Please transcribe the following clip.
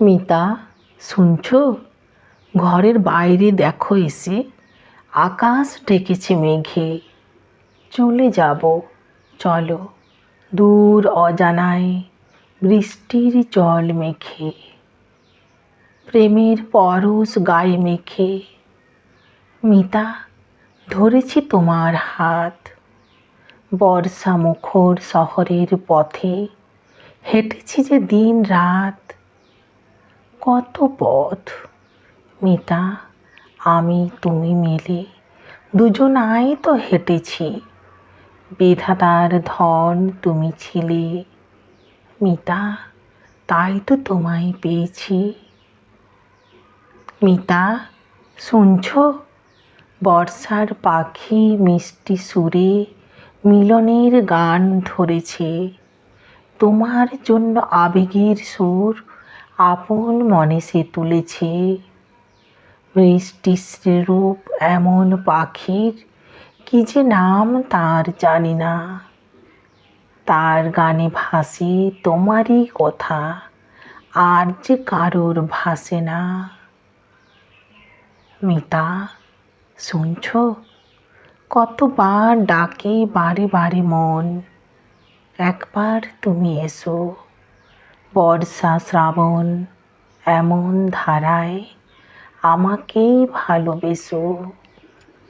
মিতা, শুনছো? ঘরের বাইরে দেখো এসে আকাশ ডেকেছে মেঘে। চলে যাব, চলো, দূর অজানায় বৃষ্টির জল মেখে। প্রেমের পরশ গায়ে মেখে। মিতা, ধরেছি তোমার হাত। বর্ষা মুখর শহরের পথে হেঁটেছি যে দিন রাত। কত পথ? মিতা, আমি, তুমি মিলে দুজনাই তো হেঁটেছি। বিধাতার ধন তুমি ছিলে। মিতা, তাই তো তোমায় পেয়েছি। মিতা, শুনছ? বর্ষার পাখি মিষ্টি সুরে মিলনের গান ধরেছে। তোমার জন্য আবেগের সুর আপন মনে সে তুলেছে। রূপ এমন পাখির, কি যে নাম তার জানি না। তার গানে ভাসে তোমারই কথা, আর যে কারোর ভাসে না। মিতা, শুনছ? কতবার ডাকে বারে বারে মন। একবার তুমি এসো। বর্ষা শ্রাবণ এমন ধারায় আমাকেই ভালোবেসো।